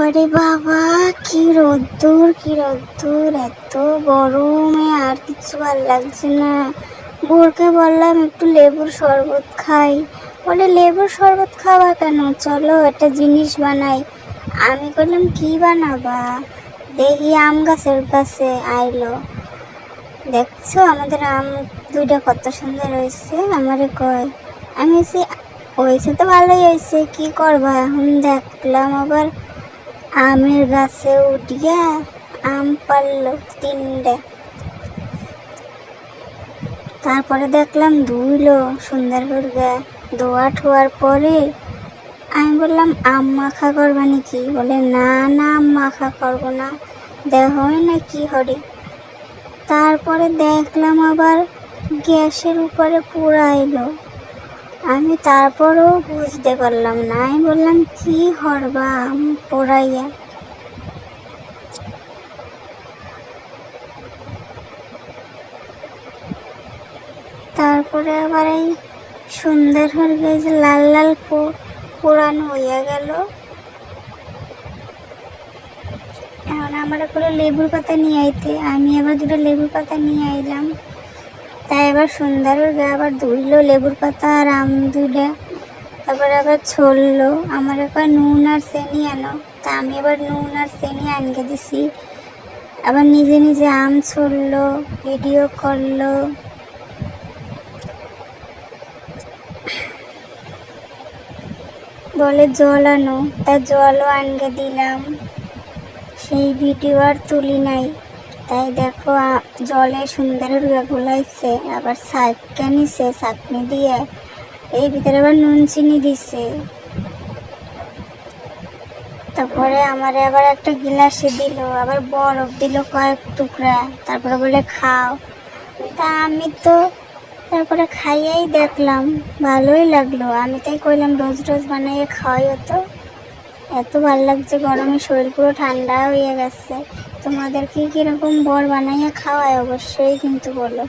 বাবারে বাবা, কি রোদ্দুর কি রোদ্দুর, এত গরমে আর কিছু ভালো লাগছে না। বোরকে বললাম, একটু লেবুর শরবত খাই। বলে, লেবুর শরবত খাওয়া কেন? চলো, একটা জিনিস বানাই। আমি বললাম, কি বানাবা? দেখি আম গাছের কাছে আইলো। দেখছ, আমাদের আম দুইটা কত সুন্দর হয়েছে, আমারে কয়। আমি হয়েছে তো ভালোই হয়েছে, কি করবা? এখন দেখলাম আবার আমের গাছে উঠিয়া আম পারল তিনটে। তারপরে দেখলাম ধুইলো সুন্দর করে ধোয়া ঠোয়ার পরে আমি বললাম, আম মাখা করবা নাকি? বলে, না না, আম মাখা করব না। দেখোই না কি হরে তারপরে দেখলাম আবার গ্যাসের উপরে পুরাইলো আমি তারপরেও বুঝতে পারলাম না। আমি বললাম, কি হরবা পোড়াইয়া? তারপরে আবার এই সুন্দর হয়ে গেছে লাল লাল পোড়ানো হইয়া গেল। এখন আমার করে লেবুর পাতা নিয়ে আইতে, আমি আবার দুটো লেবুর পাতা নিয়ে আইলাম। তাই আবার সুন্দর হয়ে আবার ধুইলো, লেবুর পাতা আর আম দুইটা। তারপরে আবার ছড়লো। আমার একবার নুন আর চেনি আনো। তা আমি আবার নুন আর চেনি আনকে দিছি। আবার নিজে নিজে আম ছড়লো, ভিডিও করল। বলে জল আনো। তা জলও আনকে দিলাম। সেই ভিডিও আর তুলি নাই। তাই দেখো জলে সুন্দর রুয়া গুলাইছে, আবার শাকটা নিছে, চাটনি দিয়ে। এই ভিতরে আবার নুন চিনি দিছে। তারপরে আমার আবার একটা গিলাসে দিল, আবার বরফ দিল কয়েক টুকরা, তারপরে বলে, খাও। তা আমি তো তারপরে খাইয়েই দেখলাম, ভালোই লাগল। আমি তাই কইলাম, রোজ রোজ বানাইয়ে খাওয়াই হতো এত ভালো লাগছে গরমে, শরীর পুরো ঠান্ডা হয়ে গেছে। তোমাদেরকে কীরকম বর বানাইয়া খাওয়ায়? অবশ্যই কিন্তু বলো।